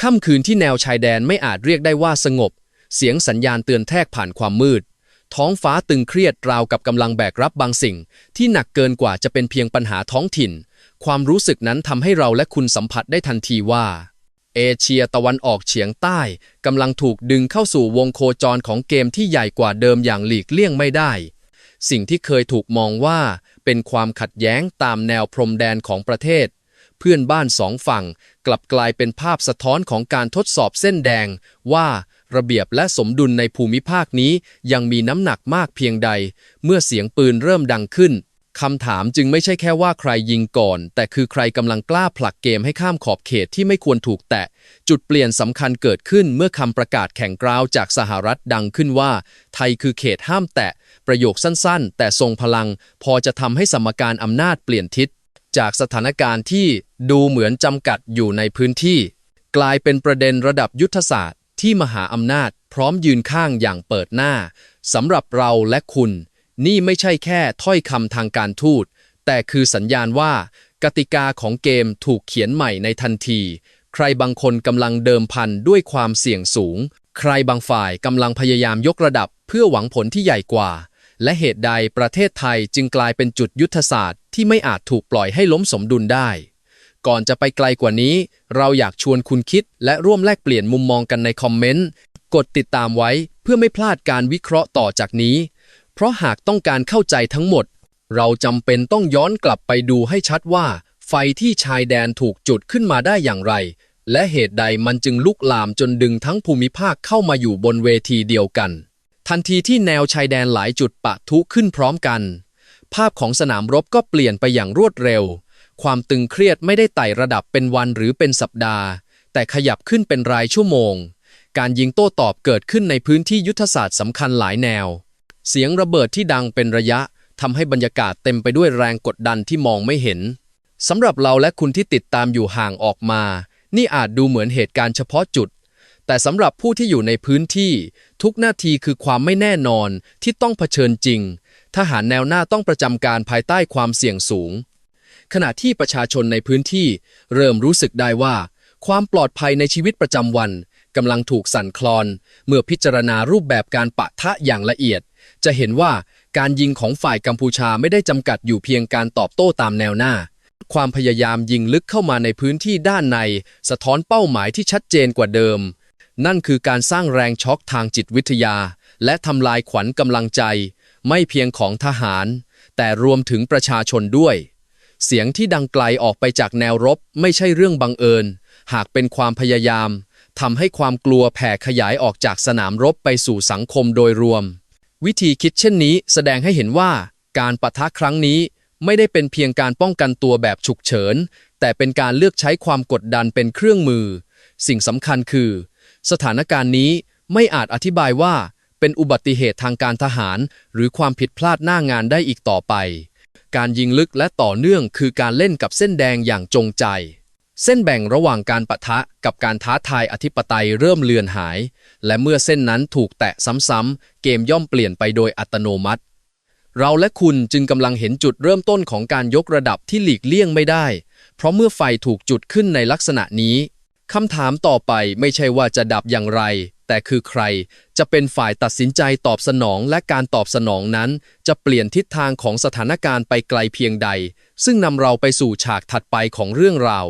ค่ำคืนที่แนวชายแดนไม่อาจเรียกได้ว่าสงบ เสียงสัญญาณเตือนแทรกผ่านความมืด ท้องฟ้าตึงเครียดราวกับกำลังแบกรับบางสิ่ง ที่หนักเกินกว่าจะเป็นเพียงปัญหาท้องถิ่น ความรู้สึกนั้นทำให้เราและคุณสัมผัสได้ทันทีว่า เอเชียตะวันออกเฉียงใต้กำลังถูกดึงเข้าสู่วงโคจรของเกมที่ใหญ่กว่าเดิมอย่างหลีกเลี่ยงไม่ได้ สิ่งที่เคยถูกมองว่า เป็นความขัดแย้งตามแนวพรมแดนของประเทศ เพื่อนบ้านสองฝั่ง กลับกลายเป็นภาพสะท้อนของการทดสอบเส้นแดง ว่าระเบียบและสมดุลในภูมิภาคนี้ยังมีน้ำหนักมากเพียงใด เมื่อเสียงปืนเริ่มดังขึ้นคำถามจึงไม่ใช่แค่ว่าใครยิงก่อน แต่คือใครกำลังกล้าผลักเกมให้ข้ามขอบเขตที่ไม่ควรถูกแตะ จุดเปลี่ยนสำคัญเกิดขึ้นเมื่อคำประกาศแข่งกราวจากสหรัฐดังขึ้นว่า ไทยคือเขตห้ามแตะ ประโยคสั้นๆ แต่ทรงพลัง พอจะทำให้สมการอำนาจเปลี่ยนทิศ จากสถานการณ์ที่ดูเหมือนจำกัดอยู่ในพื้นที่ กลายเป็นประเด็นระดับยุทธศาสตร์ ที่มหาอำนาจพร้อมยืนข้างอย่างเปิดหน้าสำหรับเราและคุณ นี่ไม่ใช่แค่ถ้อยคำทางการทูต แต่คือสัญญาณว่า กติกาของเกมถูกเขียนใหม่ในทันที ใครบางคนกำลังเดิมพันด้วยความเสี่ยงสูง ใครบางฝ่ายกำลังพยายามยกระดับ เพื่อหวังผลที่ใหญ่กว่า และเหตุใดประเทศไทยจึงกลายเป็นจุดยุทธศาสตร์ ที่ไม่อาจถูกปล่อยให้ล้มสมดุลได้ ก่อนจะไปไกลกว่านี้ เราอยากชวนคุณคิดและร่วมแลกเปลี่ยนมุมมองกันในคอมเมนต์ กดติดตามไว้เพื่อไม่พลาดการวิเคราะห์ต่อจากนี้ เพราะหากต้องการเข้าใจทั้งหมด เราจำเป็นต้องย้อนกลับไปดูให้ชัดว่า ไฟที่ชายแดนถูกจุดขึ้นมาได้อย่างไร และเหตุใดมันจึงลุกลามจนดึงทั้งภูมิภาคเข้ามาอยู่บนเวทีเดียวกัน ทันทีที่แนวชายแดนหลายจุดปะทุขึ้นพร้อมกัน ภาพของสนามรบก็เปลี่ยนไปอย่างรวดเร็ว ความตึงเครียดไม่ได้ไต่ระดับเป็นวันหรือเป็นสัปดาห์ แต่ขยับขึ้นเป็นรายชั่วโมง การยิงโต้ตอบเกิดขึ้นในพื้นที่ยุทธศาสตร์สำคัญหลายแนว เสียงระเบิดที่ดังเป็นระยะทำให้บรรยากาศเต็มไปด้วยแรงกดดันที่มองไม่เห็นสำหรับเราและคุณที่ติดตามอยู่ห่างออกมา นี่อาจดูเหมือนเหตุการณ์เฉพาะจุด แต่สำหรับผู้ที่อยู่ในพื้นที่ ทุกนาทีคือความไม่แน่นอนที่ต้องเผชิญจริง ทหารแนวหน้าต้องประจำการภายใต้ความเสี่ยงสูง ขณะที่ประชาชนในพื้นที่เริ่มรู้สึกได้ว่า ความปลอดภัยในชีวิตประจำวันกำลังถูกสั่นคลอน เมื่อพิจารณารูปแบบการปะทะอย่างละเอียด จะเห็นว่าการยิงของฝ่ายกัมพูชาไม่ได้จำกัดอยู่เพียงการตอบโต้ตามแนวหน้า ความพยายามยิงลึกเข้ามาในพื้นที่ด้านใน สะท้อนเป้าหมายที่ชัดเจนกว่าเดิม นั่นคือการสร้างแรงช็อคทางจิตวิทยา และทำลายขวัญกำลังใจ ไม่เพียงของทหาร แต่รวมถึงประชาชนด้วย เสียงที่ดังไกลออกไปจากแนวรบไม่ใช่เรื่องบังเอิญ หากเป็นความพยายามทำให้ความกลัวแผ่ขยายออกจากสนามรบไปสู่สังคมโดยรวม วิธีคิดเช่นนี้แสดงให้เห็นว่าการปะทะครั้งนี้ไม่ได้เป็นเพียงการป้องกันตัวแบบฉุกเฉิน แต่เป็นการเลือกใช้ความกดดันเป็นเครื่องมือ สิ่งสำคัญคือ สถานการณ์นี้ไม่อาจอธิบายว่า เป็นอุบัติเหตุทางการทหาร หรือความผิดพลาดหน้างานได้อีกต่อไป การยิงลึกและต่อเนื่องคือการเล่นกับเส้นแดงอย่างจงใจ เส้นแบ่งระหว่างการปะทะกับการท้าทายอธิปไตยเริ่มเลือนหาย และเมื่อเส้นนั้นถูกแตะซ้ำๆเกมย่อมเปลี่ยนไปโดยอัตโนมัติ เราและคุณจึงกำลังเห็นจุดเริ่มต้นของการยกระดับที่หลีกเลี่ยงไม่ได้ เพราะเมื่อไฟถูกจุดขึ้นในลักษณะนี้ คำถามต่อไปไม่ใช่ว่าจะดับอย่างไร แต่คือใคร จะเป็นฝ่ายตัดสินใจตอบสนองและการตอบสนองนั้น จะเปลี่ยนทิศทางของสถานการณ์ไปไกลเพียงใด ซึ่งนำเราไปสู่ฉากถัดไปของเรื่องราว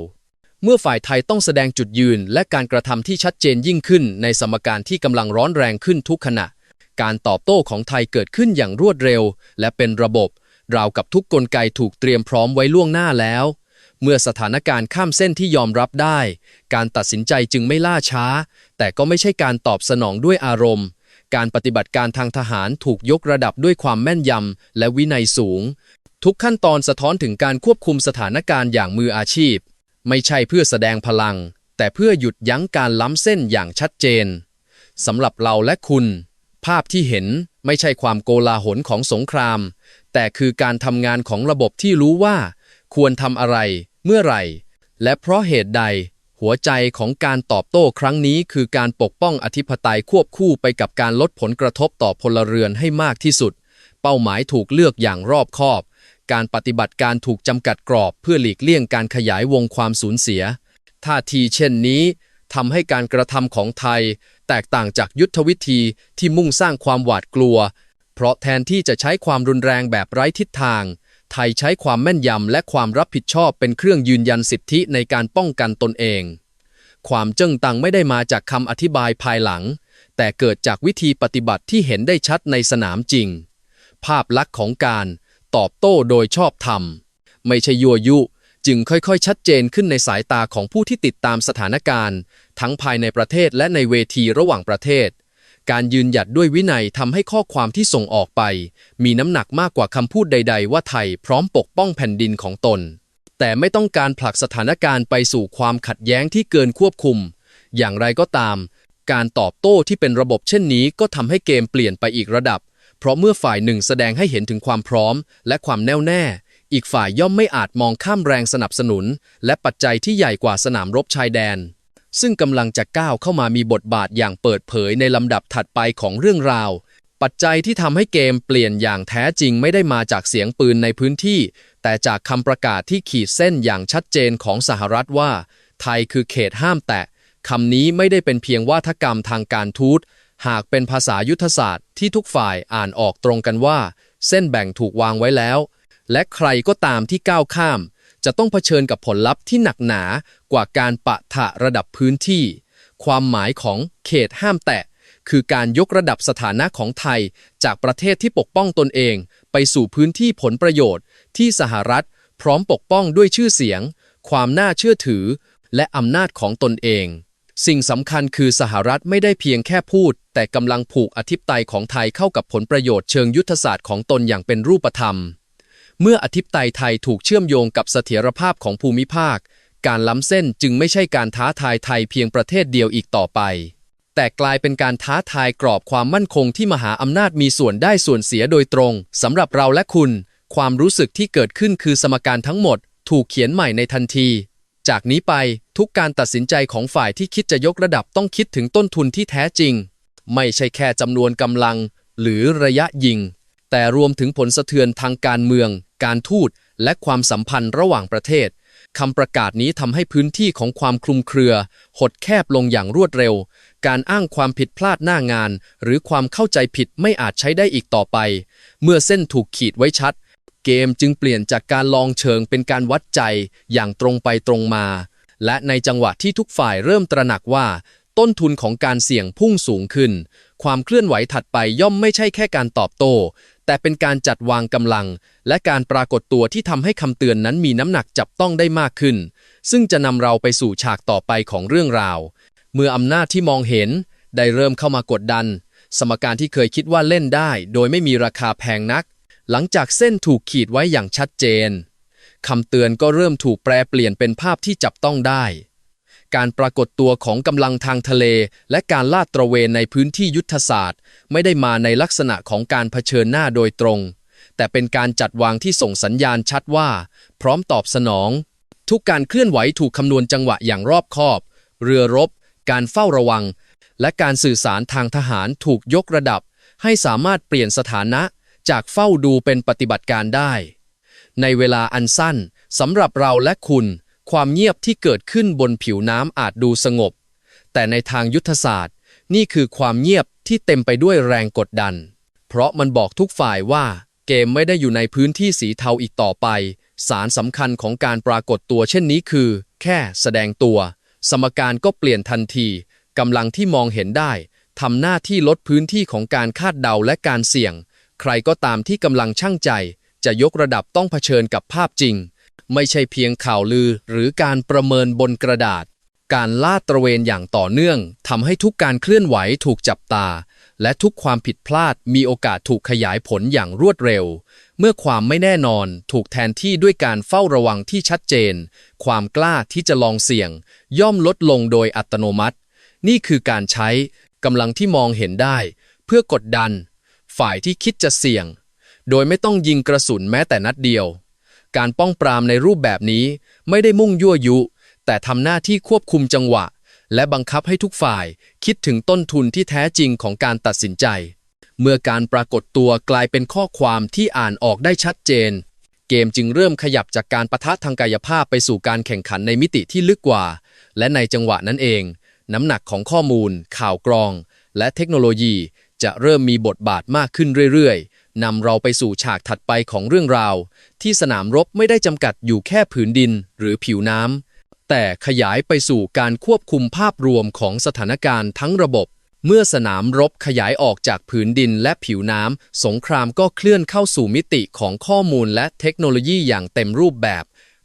เมื่อฝ่ายไทยต้องแสดงจุดยืน และการกระทำที่ชัดเจนยิ่งขึ้น ในสมการที่กำลังร้อนแรงขึ้นทุกขณะ การตอบโต้ของไทยเกิดขึ้นอย่างรวดเร็ว และเป็นระบบ ราวกับทุกกลไกถูกเตรียมพร้อมไว้ล่วงหน้าแล้ว เมื่อสถานการณ์ข้ามเส้นที่ยอมรับได้ การตัดสินใจจึงไม่ล่าช้า แต่ก็ไม่ใช่การตอบสนองด้วยอารมณ์ การปฏิบัติการทางทหารถูกยกระดับด้วยความแม่นยำและวินัยสูง ทุกขั้นตอนสะท้อนถึงการควบคุมสถานการณ์อย่างมืออาชีพ ไม่ใช่เพื่อแสดงพลัง แต่เพื่อหยุดยั้งการล้ำเส้นอย่างชัดเจนสำหรับเราและคุณ ภาพที่เห็นไม่ใช่ความโกลาหลของสงคราม แต่คือการทำงานของระบบที่รู้ว่า ควรทำอะไร เมื่อไหร่ และเพราะเหตุใด หัวใจของการตอบโต้ครั้งนี้คือการปกป้องอธิปไตยควบคู่ไปกับการลดผลกระทบต่อพลเรือนให้มากที่สุด เป้าหมายถูกเลือกอย่างรอบคอบ การปฏิบัติการถูกจำกัดกรอบเพื่อหลีกเลี่ยงการขยายวงความสูญเสีย ท่าทีเช่นนี้ทำให้การกระทำของไทย แตกต่างจากยุทธวิธีที่มุ่งสร้างความหวาดกลัว เพราะแทนที่จะใช้ความรุนแรงแบบไร้ทิศทาง ไทยใช้ความแม่นยำและความรับผิดชอบเป็นเครื่องยืนยันสิทธิในการป้องกันตนเอง ความเจ้งตังไม่ได้มาจากคำอธิบายภายหลัง แต่เกิดจากวิธีปฏิบัติที่เห็นได้ชัดในสนามจริง ภาพลักษณ์ของการตอบโต้โดยชอบธรรม ไม่ใช่ยั่วยุ จึงค่อยๆ ชัดเจนขึ้นในสายตาของผู้ที่ติดตามสถานการณ์ ทั้งภายในประเทศและในเวทีระหว่างประเทศ การยืนหยัดด้วยวินัยทำให้ข้อความที่ส่งออกไป มีน้ำหนักมากกว่าคำพูดใด ๆ ว่าไทยพร้อมปกป้องแผ่นดินของตน แต่ไม่ต้องการผลักสถานการณ์ไปสู่ความขัดแย้งที่เกินควบคุม อย่างไรก็ตาม การตอบโต้ที่เป็นระบบเช่นนี้ก็ทำให้เกมเปลี่ยนไปอีกระดับ เพราะเมื่อฝ่ายหนึ่งแสดงให้เห็นถึงความพร้อม และความแน่วแน่ อีกฝ่ายย่อมไม่อาจมองข้ามแรงสนับสนุน และปัจจัยที่ใหญ่กว่าสนามรบชายแดน ซึ่งกำลังจะก้าวเข้ามามีบทบาทอย่างเปิดเผยในลำดับถัดไปของเรื่องราว ปัจจัยที่ทำให้เกมเปลี่ยนอย่างแท้จริงไม่ได้มาจากเสียงปืนในพื้นที่ แต่จากคำประกาศที่ขีดเส้นอย่างชัดเจนของสหรัฐว่า ไทยคือเขตห้ามแตะคำนี้ไม่ได้เป็นเพียงวาทกรรมทางการทูต หากเป็นภาษายุทธศาสตร์ที่ทุกฝ่ายอ่านออกตรงกันว่า เส้นแบ่งถูกวางไว้แล้ว และใครก็ตามที่ก้าวข้าม จะต้องเผชิญกับผลลัพธ์ที่หนักหนากว่าการปะทะระดับพื้นที่ ความหมายของเขตห้ามแตะ คือการยกระดับสถานะของไทย จากประเทศที่ปกป้องตนเอง ไปสู่พื้นที่ผลประโยชน์ ที่สหรัฐ พร้อมปกป้องด้วยชื่อเสียง ความน่าเชื่อถือ และอำนาจของตนเอง สิ่งสำคัญคือสหรัฐไม่ได้เพียงแค่พูด แต่กำลังผูกอธิปไตยของไทยเข้ากับผลประโยชน์เชิงยุทธศาสตร์ของตนอย่างเป็นรูปธรรม เมื่ออธิปไตยไทยถูกเชื่อมโยงกับเสถียรภาพของภูมิภาค การล้ำเส้นจึงไม่ใช่การท้าทายไทยเพียงประเทศเดียวอีกต่อไป แต่กลายเป็นการท้าทายกรอบความมั่นคงที่มหาอำนาจมีส่วนได้ส่วนเสียโดยตรงสำหรับเราและคุณ ความรู้สึกที่เกิดขึ้นคือสมการทั้งหมด ถูกเขียนใหม่ในทันที จากนี้ไปทุกการตัดสินใจของฝ่ายที่คิดจะยกระดับต้องคิดถึงต้นทุนที่แท้จริง ไม่ใช่แค่จำนวนกำลัง หรือระยะยิง แต่รวมถึงผลสะเทือนทางการเมือง การทูต และความสัมพันธ์ระหว่างประเทศคำประกาศนี้ทำให้พื้นที่ของความคลุมเครือ หดแคบลงอย่างรวดเร็ว การอ้างความผิดพลาดหน้างาน หรือความเข้าใจผิดไม่อาจใช้ได้อีกต่อไป เมื่อเส้นถูกขีดไว้ชัด เกมจึงเปลี่ยนจากการลองเชิงเป็นการวัดใจอย่างตรงไปตรงมา และในจังหวะที่ทุกฝ่ายเริ่มตระหนักว่า ต้นทุนของการเสี่ยงพุ่งสูงขึ้น ความเคลื่อนไหวถัดไปย่อมไม่ใช่แค่การตอบโต้ แต่เป็นการจัดวางกำลัง และการปรากฏตัวที่ทำให้คำเตือนนั้นมีน้ำหนักจับต้องได้มากขึ้น ซึ่งจะนำเราไปสู่ฉากต่อไปของเรื่องราว เมื่ออำนาจที่มองเห็น ได้เริ่มเข้ามากดดัน สมการที่เคยคิดว่าเล่นได้ โดยไม่มีราคาแพงนัก หลังจากเส้นถูกขีดไว้อย่างชัดเจนคำเตือนก็เริ่มถูกแปลเปลี่ยนเป็นภาพที่จับต้องได้ การปรากฏตัวของกำลังทางทะเล และการลาดตระเวนในพื้นที่ยุทธศาสตร์ ไม่ได้มาในลักษณะของการเผชิญหน้าโดยตรง แต่เป็นการจัดวางที่ส่งสัญญาณชัดว่า พร้อมตอบสนอง ทุกการเคลื่อนไหวถูกคำนวณจังหวะอย่างรอบคอบ เรือรบ การเฝ้าระวัง และการสื่อสารทางทหารถูกยกระดับ ให้สามารถเปลี่ยนสถานะ จากเฝ้าดูเป็นปฏิบัติการได้ ในเวลาอันสั้นสำหรับเราและคุณ ความเงียบที่เกิดขึ้นบนผิวน้ำอาจดูสงบ แต่ในทางยุทธศาสตร์ นี่คือความเงียบที่เต็มไปด้วยแรงกดดัน เพราะมันบอกทุกฝ่ายว่าเกมไม่ได้อยู่ในพื้นที่สีเทาอีกต่อไป สารสำคัญของการปรากฏตัวเช่นนี้คือ แค่แสดงตัว สมการก็เปลี่ยนทันทีกำลังที่มองเห็นได้ทำหน้าที่ลดพื้นที่ของการคาดเดาและการเสี่ยง ใครก็ตามที่กำลังช่างใจ จะยกระดับต้องเผชิญกับภาพจริง ไม่ใช่เพียงข่าวลือหรือการประเมินบนกระดาษ การลาดตระเวนอย่างต่อเนื่องทำให้ทุกการเคลื่อนไหวถูกจับตา และทุกความผิดพลาดมีโอกาสถูกขยายผลอย่างรวดเร็ว เมื่อความไม่แน่นอนถูกแทนที่ด้วยการเฝ้าระวังที่ชัดเจน ความกล้าที่จะลองเสี่ยง ย่อมลดลงโดยอัตโนมัติ นี่คือการใช้กำลังที่มองเห็นได้ เพื่อกดดัน ฝ่ายที่คิดจะเสี่ยง โดยไม่ต้องยิงกระสุนแม้แต่นัดเดียว การป้องปรามในรูปแบบนี้ไม่ได้มุ่งยั่วยุ แต่ทำหน้าที่ควบคุมจังหวะ และบังคับให้ทุกฝ่ายคิดถึงต้นทุนที่แท้จริงของการตัดสินใจ เมื่อการปรากฏตัวกลายเป็นข้อความที่อ่านออกได้ชัดเจน เกมจึงเริ่มขยับจากการประทะทางกายภาพไปสู่การแข่งขันในมิติที่ลึกกว่า และในจังหวะนั้นเอง น้ำหนักของข้อมูล ข่าวกรอง และเทคโนโลยีจะเริ่มมีบทบาทมากขึ้นเรื่อยๆ นำเราไปสู่ฉากถัดไปของเรื่องราว ที่สนามรบไม่ได้จำกัดอยู่แค่ผืนดินหรือผิวน้ำแต่ขยายไปสู่การควบคุมภาพรวมของสถานการณ์ทั้งระบบ เมื่อสนามรบขยายออกจากผืนดินและผิวน้ำสงครามก็เคลื่อนเข้าสู่มิติของข้อมูลและเทคโนโลยีอย่างเต็มรูปแบบ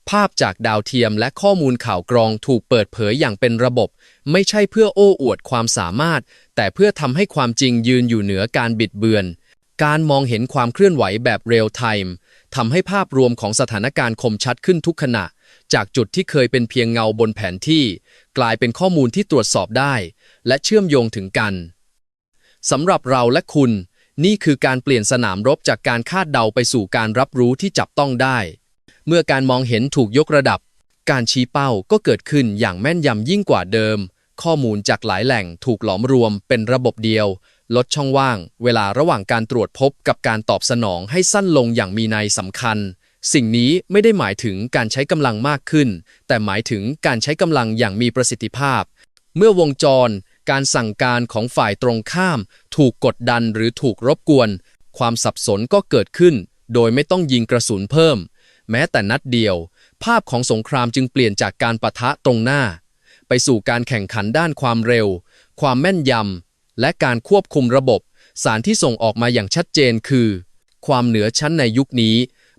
ภาพจากดาวเทียมและข้อมูลข่าวกรองถูกเปิดเผยอย่างเป็นระบบ ไม่ใช่เพื่อโอ้อวดความสามารถ แต่เพื่อทำให้ความจริงยืนอยู่เหนือการบิดเบือน การมองเห็นความเคลื่อนไหวแบบเรียลไทม์ทำให้ภาพรวมของสถานการณ์คมชัดขึ้นทุกขณะ จากจุดที่เคยเป็นเพียงเงาบนแผนที่ กลายเป็นข้อมูลที่ตรวจสอบได้ และเชื่อมโยงถึงกันสำหรับเราและคุณ นี่คือการเปลี่ยนสนามรบจากการคาดเดาไปสู่การรับรู้ที่จับต้องได้ เมื่อการมองเห็นถูกยกระดับ การชี้เป้าก็เกิดขึ้นอย่างแม่นยำยิ่งกว่าเดิม ข้อมูลจากหลายแหล่งถูกหลอมรวมเป็นระบบเดียว ลดช่องว่าง เวลาระหว่างการตรวจพบกับการตอบสนองให้สั้นลงอย่างมีนัยสำคัญ สิ่งนี้ไม่ได้หมายถึงการใช้กำลังมากขึ้น แต่หมายถึงการใช้กำลังอย่างมีประสิทธิภาพ เมื่อวงจร การสั่งการของฝ่ายตรงข้าม ถูกกดดันหรือถูกรบกวน ความสับสนก็เกิดขึ้น โดยไม่ต้องยิงกระสุนเพิ่ม แม้แต่นัดเดียว ภาพของสงครามจึงเปลี่ยนจากการปะทะตรงหน้า ไปสู่การแข่งขันด้านความเร็ว ความแม่นยำ และการควบคุมระบบ สารที่ส่งออกมาอย่างชัดเจนคือ ความเหนือชั้นในยุคนี้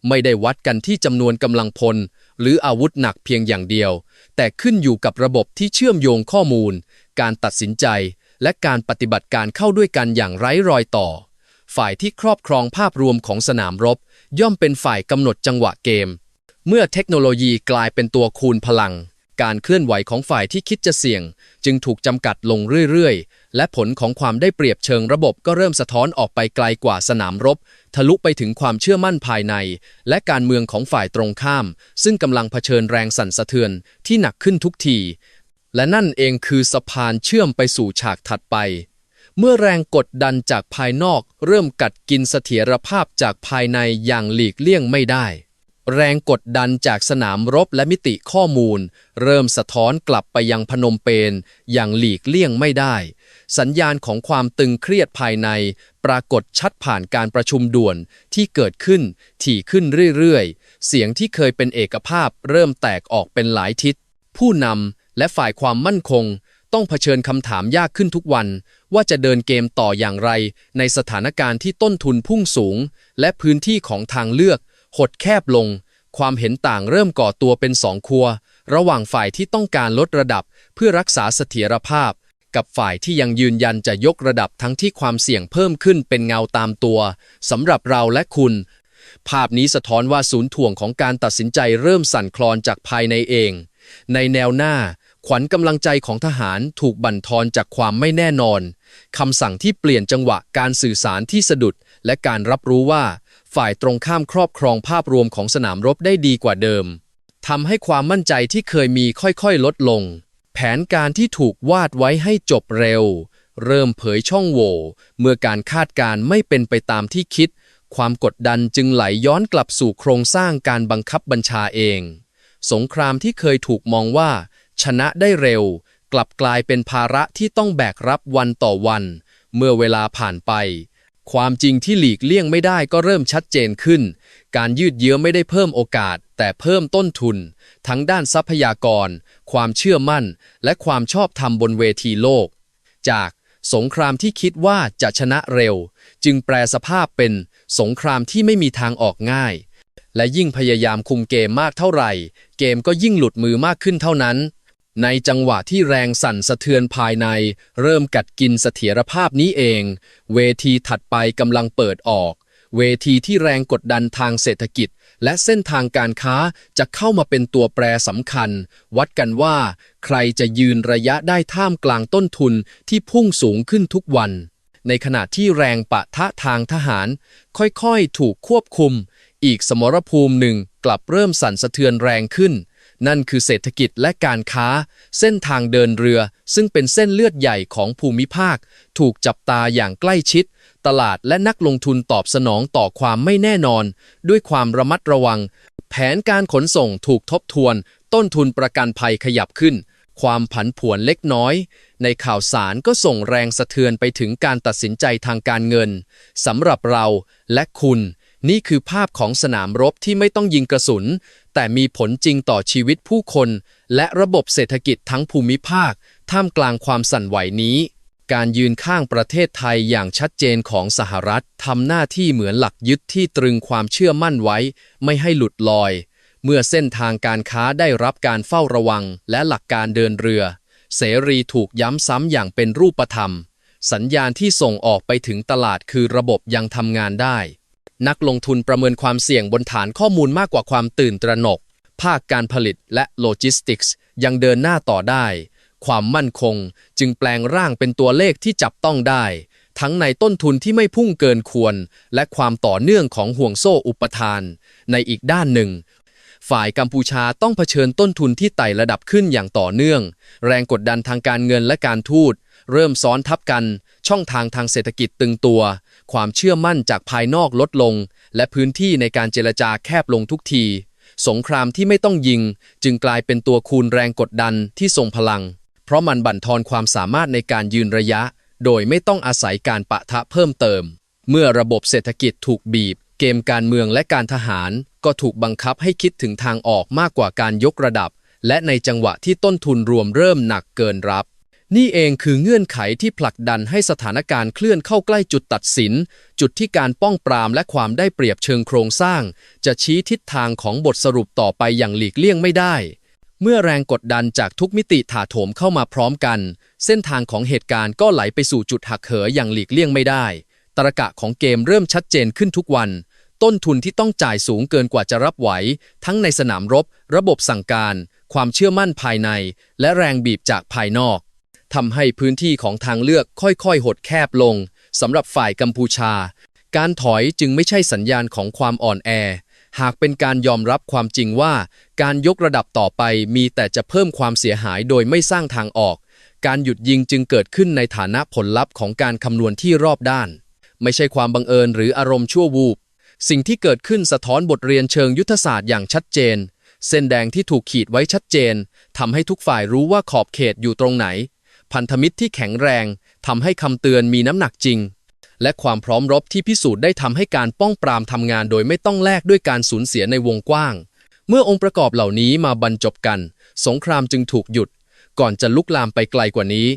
ไม่ได้วัดกันที่จำนวนกำลังพล หรืออาวุธหนักเพียงอย่างเดียว แต่ขึ้นอยู่กับระบบที่เชื่อมโยงข้อมูล การตัดสินใจ และการปฏิบัติการเข้าด้วยกันอย่างไร้รอยต่อ ฝ่ายที่ครอบครองภาพรวมของสนามรบ ย่อมเป็นฝ่ายกำหนดจังหวะเกม เมื่อเทคโนโลยีกลายเป็นตัวคูณพลังการเคลื่อนไหวของฝ่ายที่คิดจะเสี่ยง จึงถูกจำกัดลงเรื่อย และผลของความได้เปรียบเชิงระบบก็เริ่มสะท้อนออกไปไกลกว่าสนามรบ ทะลุไปถึงความเชื่อมั่นภายใน และการเมืองของฝ่ายตรงข้าม ซึ่งกำลังเผชิญแรงสั่นสะเทือนที่หนักขึ้นทุกที และนั่นเองคือสะพานเชื่อมไปสู่ฉากถัดไป เมื่อแรงกดดันจากภายนอก เริ่มกัดกินเสถียรภาพจากภายในอย่างหลีกเลี่ยงไม่ได้ แรงกดดันจากสนามรบและมิติข้อมูล เริ่มสะท้อนกลับไปยังพนมเปญอย่างหลีกเลี่ยงไม่ได้ สัญญาณของความตึงเครียดภายใน ปรากฏชัดผ่านการประชุมด่วนที่เกิดขึ้น ถี่ขึ้นเรื่อยๆ เสียงที่เคยเป็นเอกภาพ เริ่มแตกออกเป็นหลายทิศ ผู้นำและฝ่ายความมั่นคง ต้องเผชิญคำถามยากขึ้นทุกวัน ว่าจะเดินเกมต่ออย่างไร ในสถานการณ์ที่ต้นทุนพุ่งสูง และพื้นที่ของทางเลือก หดแคบลง ความเห็นต่างเริ่มก่อตัวเป็นสองครัวระหว่างฝ่ายที่ต้องการลดระดับเพื่อรักษาเสถียรภาพ กับฝ่ายที่ยังยืนยันจะยกระดับทั้งที่ความเสี่ยงเพิ่มขึ้นเป็นเงาตามตัวสำหรับเราและคุณ ภาพนี้สะท้อนว่าศูนย์ถ่วงของการตัดสินใจเริ่มสั่นคลอนจากภายในเอง ในแนวหน้า ขวัญกำลังใจของทหารถูกบั่นทอนจากความไม่แน่นอนคำสั่งที่เปลี่ยนจังหวะการสื่อสารที่สะดุด และการรับรู้ว่า ฝ่ายตรงข้ามครอบครองภาพรวมของสนามรบได้ดีกว่าเดิมทำให้ความมั่นใจที่เคยมีค่อยๆ ลดลง แผนการที่ถูกวาดไว้ให้จบเร็ว เริ่มเผยช่องโหว่ เมื่อการคาดการณ์ไม่เป็นไปตามที่คิด ความกดดันจึงไหลย้อนกลับสู่โครงสร้างการบังคับบัญชาเอง สงครามที่เคยถูกมองว่า ชนะได้เร็ว กลับกลายเป็นภาระที่ต้องแบกรับวันต่อวัน เมื่อเวลาผ่านไป ความจริงที่หลีกเลี่ยงไม่ได้ก็เริ่มชัดเจนขึ้น การยืดเยื้อไม่ได้เพิ่มโอกาส แต่เพิ่มต้นทุน ทั้งด้านทรัพยากร ความเชื่อมั่น และความชอบธรรมบนเวทีโลก จากสงครามที่คิดว่าจะชนะเร็ว จึงแปลสภาพเป็นสงครามที่ไม่มีทางออกง่าย และยิ่งพยายามคุมเกมมากเท่าไหร่ เกมก็ยิ่งหลุดมือมากขึ้นเท่านั้น ในจังหวะที่แรงสั่นสะเทือนภายใน เริ่มกัดกินเสถียรภาพนี้เอง เวทีถัดไปกำลังเปิดออก เวทีที่แรงกดดันทางเศรษฐกิจ และเส้นทางการค้าจะเข้ามาเป็นตัวแปรสำคัญ วัดกันว่า ใครจะยืนระยะได้ท่ามกลางต้นทุนที่พุ่งสูงขึ้นทุกวัน ในขณะที่แรงปะทะทางทหาร ค่อยๆ ถูกควบคุม อีกสมรภูมิหนึ่งกลับเริ่มสั่นสะเทือนแรงขึ้น นั่นคือเศรษฐกิจและการค้า เส้นทางเดินเรือ ซึ่งเป็นเส้นเลือดใหญ่ของภูมิภาค ถูกจับตาอย่างใกล้ชิด ตลาดและนักลงทุนตอบสนองต่อความไม่แน่นอน ด้วยความระมัดระวัง แผนการขนส่งถูกทบทวน ต้นทุนประกันภัยขยับขึ้น ความผันผวนเล็กน้อย ในข่าวสารก็ส่งแรงสะเทือนไปถึงการตัดสินใจทางการเงินสำหรับเราและคุณ นี่คือภาพของสนามรบที่ไม่ต้องยิงกระสุน แต่มีผลจริงต่อชีวิตผู้คน และระบบเศรษฐกิจทั้งภูมิภาค ท่ามกลางความสั่นไหวนี้ การยืนข้างประเทศไทยอย่างชัดเจนของสหรัฐทำหน้าที่เหมือนหลักยึดที่ตรึงความเชื่อมั่นไว้ ไม่ให้หลุดลอย เมื่อเส้นทางการค้าได้รับการเฝ้าระวัง และหลักการเดินเรือ เสรีถูกย้ำซ้ำอย่างเป็นรูปธรรม สัญญาณที่ส่งออกไปถึงตลาดคือระบบยังทำงานได้ นักลงทุนประเมินความเสี่ยงบนฐานข้อมูลมากกว่าความตื่นตระหนก ภาคการผลิตและโลจิสติกส์ยังเดินหน้าต่อได้ ความมั่นคงจึงแปลงร่างเป็นตัวเลขที่จับต้องได้ ทั้งในต้นทุนที่ไม่พุ่งเกินควร และความต่อเนื่องของห่วงโซ่อุปทาน ในอีกด้านหนึ่ง ฝ่ายกัมพูชาต้องเผชิญต้นทุนที่ไต่ระดับขึ้นอย่างต่อเนื่อง แรงกดดันทางการเงินและการทูตเริ่มซ้อนทับกัน ช่องทางทางเศรษฐกิจตึงตัว ความเชื่อมั่นจากภายนอกลดลง และพื้นที่ในการเจรจาแคบลงทุกที สงครามที่ไม่ต้องยิง จึงกลายเป็นตัวคูณแรงกดดันที่ทรงพลัง เพราะมันบั่นทอนความสามารถในการยืนระยะ โดยไม่ต้องอาศัยการปะทะเพิ่มเติม เมื่อระบบเศรษฐกิจถูกบีบ เกมการเมืองและการทหาร ก็ถูกบังคับให้คิดถึงทางออกมากกว่าการยกระดับ และในจังหวะที่ต้นทุนรวมเริ่มหนักเกินรับ นี่เองคือเงื่อนไขที่ผลักดันให้สถานการณ์เคลื่อนเข้าใกล้จุดตัดสิน จุดที่การป้องปรามและความได้เปรียบเชิงโครงสร้าง จะชี้ทิศทางของบทสรุปต่อไปอย่างหลีกเลี่ยงไม่ได้ เมื่อแรงกดดันจากทุกมิติถาโถมเข้ามาพร้อมกัน เส้นทางของเหตุการณ์ก็ไหลไปสู่จุดหักเหอย่างหลีกเลี่ยงไม่ได้ ตรกะของเกมเริ่มชัดเจนขึ้นทุกวัน ต้นทุนที่ต้องจ่ายสูงเกินกว่าจะรับไหว ทั้งในสนามรบ ระบบสั่งการ ความเชื่อมั่นภายใน และแรงบีบจากภายนอก ทำให้พื้นที่ของทางเลือกค่อยๆ หดแคบลงสำหรับฝ่ายกัมพูชา การถอยจึงไม่ใช่สัญญาณของความอ่อนแอ หากเป็นการยอมรับความจริงว่า การยกระดับต่อไปมีแต่จะเพิ่มความเสียหายโดยไม่สร้างทางออก การหยุดยิงจึงเกิดขึ้นในฐานะผลลัพธ์ของการคำนวณที่รอบด้าน ไม่ใช่ความบังเอิญหรืออารมณ์ชั่ววูบ สิ่งที่เกิดขึ้นสะท้อนบทเรียนเชิงยุทธศาสตร์อย่างชัดเจน เส้นแดงที่ถูกขีดไว้ชัดเจนทำให้ทุกฝ่ายรู้ว่าขอบเขตอยู่ตรงไหน พันธมิตรที่แข็งแรงทำให้คำเตือนมีน้ำหนักจริง และความพร้อมรบที่พิสูจน์ได้ทำให้การป้องปรามทำงานโดยไม่ต้องแลกด้วยการสูญเสียในวงกว้าง เมื่อองค์ประกอบเหล่านี้มาบรรจบกัน สงครามจึงถูกหยุด ก่อนจะลุกลามไปไกลกว่านี้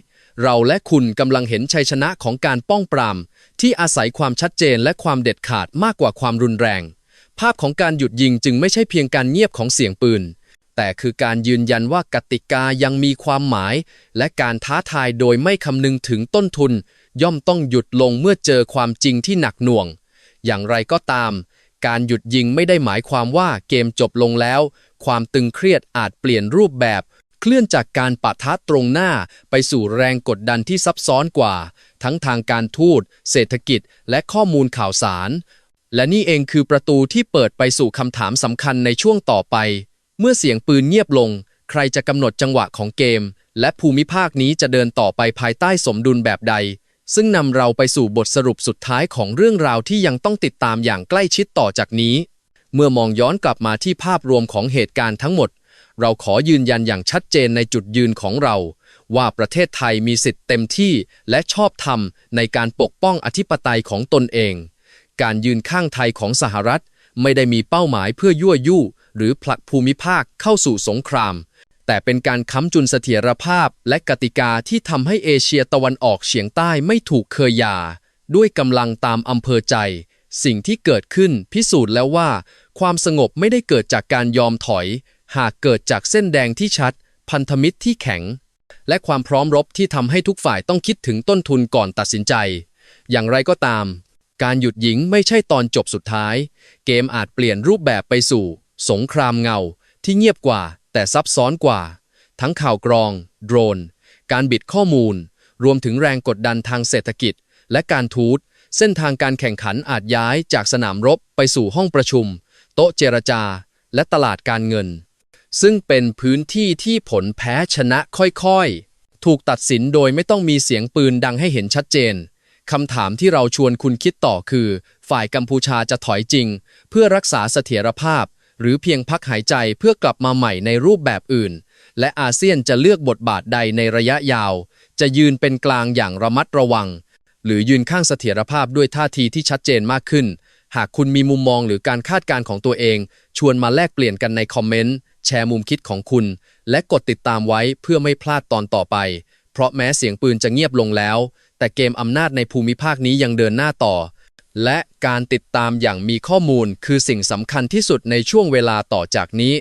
เราและคุณกำลังเห็นชัยชนะของการป้องปราม ที่อาศัยความชัดเจนและความเด็ดขาดมากกว่าความรุนแรง ภาพของการหยุดยิงจึงไม่ใช่เพียงการเงียบของเสียงปืน แต่คือการยืนยันว่ากติกายังมีความหมาย และการท้าทายโดยไม่คำนึงถึงต้นทุน ย่อมต้องหยุดลงเมื่อเจอความจริงที่หนักหน่วง อย่างไรก็ตาม การหยุดยิงไม่ได้หมายความว่าเกมจบลงแล้ว ความตึงเครียดอาจเปลี่ยนรูปแบบ เคลื่อนจากการปะทะตรงหน้า ไปสู่แรงกดดันที่ซับซ้อนกว่า ทั้งทางการทูต เศรษฐกิจ และข้อมูลข่าวสาร และนี่เองคือประตูที่เปิดไปสู่คำถามสำคัญในช่วงต่อไป เมื่อเสียงปืนเงียบลง ใครจะกำหนดจังหวะของเกม และภูมิภาคนี้จะเดินต่อไปภายใต้สมดุลแบบใด ซึ่งนำเราไปสู่บทสรุปสุดท้ายของเรื่องราวที่ยังต้องติดตามอย่างใกล้ชิดต่อจากนี้ เมื่อมองย้อนกลับมาที่ภาพรวมของเหตุการณ์ทั้งหมด เราขอยืนยันอย่างชัดเจนในจุดยืนของเรา ว่าประเทศไทยมีสิทธิ์เต็มที่และชอบธรรมในการปกป้องอธิปไตยของตนเอง การยืนข้างไทยของสหรัฐ ไม่ได้มีเป้าหมายเพื่อยั่วยุ หรือผลักภูมิภาคเข้าสู่สงคราม แต่เป็นการค้ำจุนเสถียรภาพและกติกาที่ทำให้เอเชียตะวันออกเฉียงใต้ไม่ถูกเคยยา ด้วยกำลังตามอำเภอใจ สิ่งที่เกิดขึ้นพิสูจน์แล้วว่า ความสงบไม่ได้เกิดจากการยอมถอย หากเกิดจากเส้นแดงที่ชัด พันธมิตรที่แข็ง และความพร้อมรบที่ทำให้ทุกฝ่ายต้องคิดถึงต้นทุนก่อนตัดสินใจ อย่างไรก็ตามการหยุดยิงไม่ใช่ตอนจบสุดท้าย เกมอาจเปลี่ยนรูปแบบไปสู่ สงครามเงา ที่เงียบกว่า แต่ซับซ้อนกว่า ทั้งข่าวกรอง โดรน การบิดข้อมูล รวมถึงแรงกดดันทางเศรษฐกิจ และการทูตเส้นทางการแข่งขันอาจย้ายจากสนามรบไปสู่ห้องประชุม โต๊ะเจรจา และตลาดการเงิน ซึ่งเป็นพื้นที่ที่ผลแพ้ชนะค่อยๆ ถูกตัดสินโดยไม่ต้องมีเสียงปืนดังให้เห็นชัดเจนคำถามที่เราชวนคุณคิดต่อคือ ฝ่ายกัมพูชาจะถอยจริง เพื่อรักษาเสถียรภาพ หรือเพียงพักหายใจเพื่อกลับมาใหม่ในรูปแบบอื่น และอาเซียนจะเลือกบทบาทใดในระยะยาว จะยืนเป็นกลางอย่างระมัดระวัง หรือยืนข้างเสถียรภาพด้วยท่าทีที่ชัดเจนมากขึ้น หากคุณมีมุมมองหรือการคาดการณ์ของตัวเอง ชวนมาแลกเปลี่ยนกันในคอมเมนต์แชร์มุมคิดของคุณ และกดติดตามไว้เพื่อไม่พลาดตอนต่อไป เพราะแม้เสียงปืนจะเงียบลงแล้ว แต่เกมอำนาจในภูมิภาคนี้ยังเดินหน้าต่อ และการติดตามอย่างมีข้อมูลคือสิ่งสำคัญที่สุดในช่วงเวลาต่อจากนี้